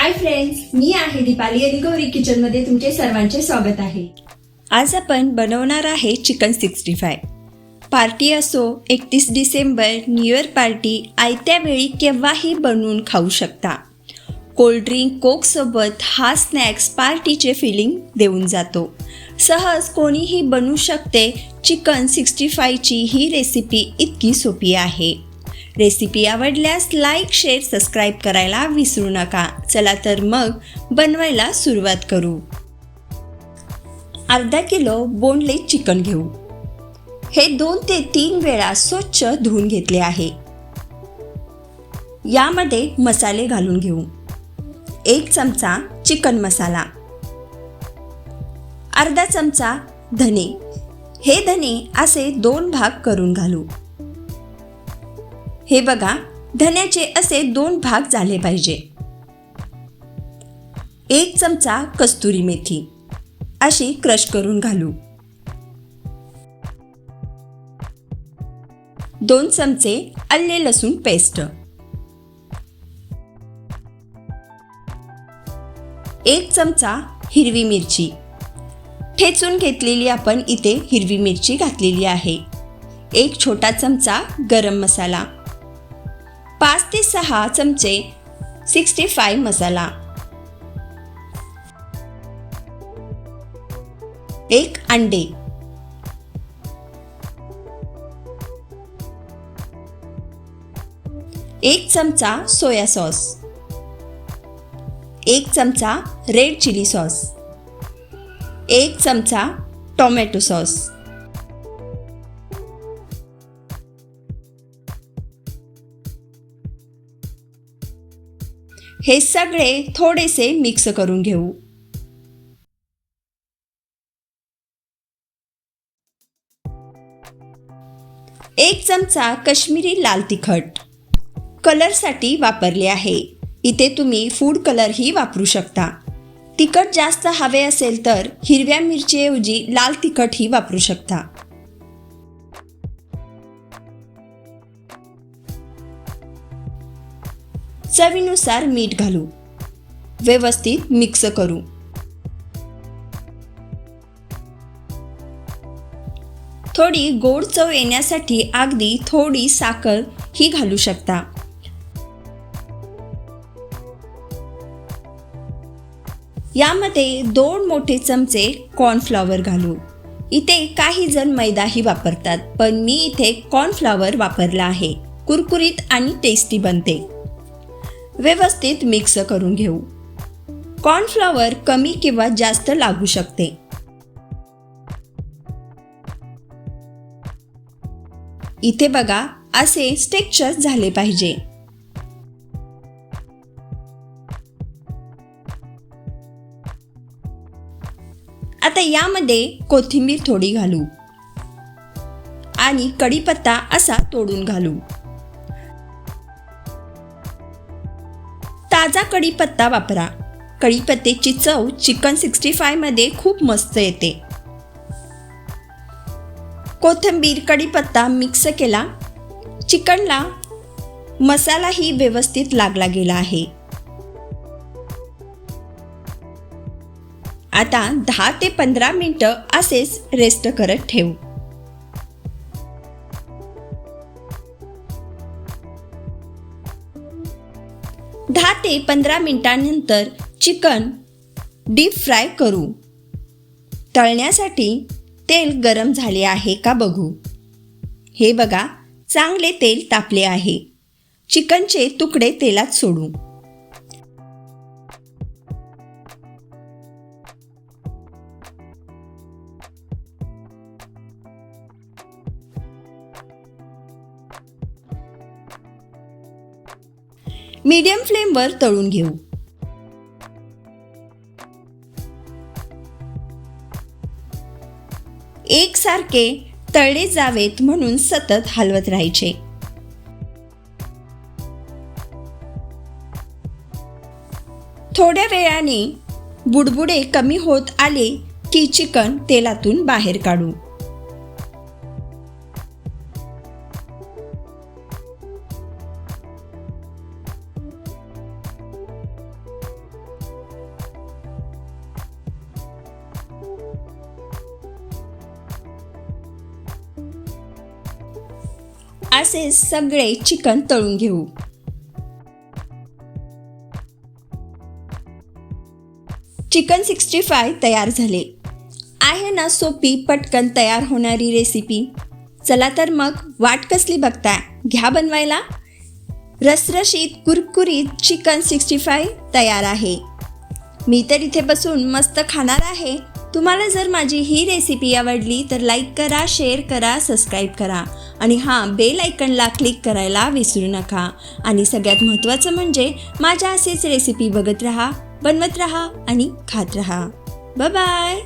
Hi friends मी आहे दीपाली आणि गौरी किचनमध्ये तुमचे सर्वांचे स्वागत आहे. आज आपण बनवणार आहे चिकन सिक्स्टी फाय पार्टी असो एकतीस डिसेंबर न्यू इयर पार्टी आयत्या वेळी केव्हाही बनवून खाऊ शकता. कोल्ड्रिंक कोकसोबत हा स्नॅक्स पार्टीचे फिलिंग देऊन जातो. सहज कोणीही बनवू शकते चिकन सिक्स्टी फायची ही रेसिपी इतकी सोपी आहे. रेसिपी आवडल्यास लाईक शेअर सबस्क्राईब करायला विसरू नका. चला तर मग बनवायला सुरुवात करू. अर्धा किलो बोनलेस चिकन घेऊ. हे दोन ते तीन वेळा स्वच्छ धुवून घेतले आहे. यामध्ये मसाले घालून घेऊ. एक चमचा चिकन मसाला. अर्धा चमचा धने. हे धने असे दोन भाग करून घालू. हे बघा धन्याचे असे दोन भाग झाले पाहिजे. एक चमचा कस्तुरी मेथी. अशी क्रश करून घालू. दोन चमचे आले लसूण पेस्ट. एक चमचा हिरवी मिरची. ठेचून घेतलेली आपण इथे हिरवी मिरची घातलेली आहे. एक छोटा चमचा गरम मसाला. पाच ते सहा चमचे सिक्स्टी फाय मसाला. एक अंडे. एक चमचा सोया सॉस. एक चमचा रेड चिली सॉस. एक चमचा टोमॅटो सॉस. हे सगळे थोडेसे मिक्स करून घेऊ. एक चमचा कश्मीरी लाल तिखट. कलरसाठी वापरले आहे. इथे तुम्ही फूड कलरही वापरू शकता. तिखट जास्त हवे असेल तर हिरव्या मिरचीऐवजी लाल तिखटही वापरू शकता. चवीनुसार मीठ घालू. व्यवस्थित मिक्स करू. थोडी गोड चव येण्यासाठी अगदी थोडी साखर ही घालू शकता. यामध्ये दोन मोठे चमचे कॉर्नफ्लॉवर घालू. इथे काही जण मैदाही वापरतात पण मी इथे कॉर्नफ्लॉवर वापरला आहे. कुरकुरीत आणि टेस्टी बनते. व्यवस्थित मिक्स करून घेऊ. कॉर्नफ्लॉवर कमी किंवा जास्त लागू शकते. इथे बघा असे स्टेक्चर झाले पाहिजे. आता यामध्ये कोथिंबीर थोडी घालू. आणि कढीपत्ता असा तोडून घालू. ताजा कढीपत्ता वापरा. कढीपत्त्याची चव चिकन सिक्स्टी फायमध्ये खूप मस्त येते. कोथिंबीर कढीपत्ता मिक्स केला. चिकनला मसालाही व्यवस्थित लागला गेला आहे. आता दहा ते पंधरा मिनटं असेच रेस्ट करत ठेवू. दहा ते पंधरा मिनिटांनंतर चिकन डीप फ्राय करू. तळण्यासाठी तेल गरम झाले आहे का बघू. हे बघा चांगले तेल तापले आहे. चिकनचे तुकडे तेलात सोडू. मीडियम फ्लेमवर तळून घेऊ. एकसारखे तळले जावेत म्हणून सतत हलवत राहायचे. थोड्या वेळाने बुडबुडे कमी होत आले की चिकन तेलातून बाहेर काढू. असे सगळे चिकन तळून घेऊ. चिकन सिक्स्टी फाय तयार झाले. आहे ना सोपी पटकन तयार होणारी रेसिपी चला तर मग वाट कसली बघताय? घ्या बनवायला. रसरशीत कुरकुरीत चिकन सिक्स्टी फाय तयार आहे. मी तर इथे बसून मस्त खाणार आहे. तुम्हाला जर माझी ही रेसिपी आवडली तर लाईक करा शेअर करा सबस्क्राईब करा. आणि हां बेल आयकनला क्लिक करायला विसरू नका. आणि सगळ्यात महत्त्वाचं म्हणजे माझ्या असेच रेसिपी बघत राहा बनवत राहा आणि खात राहा. बाय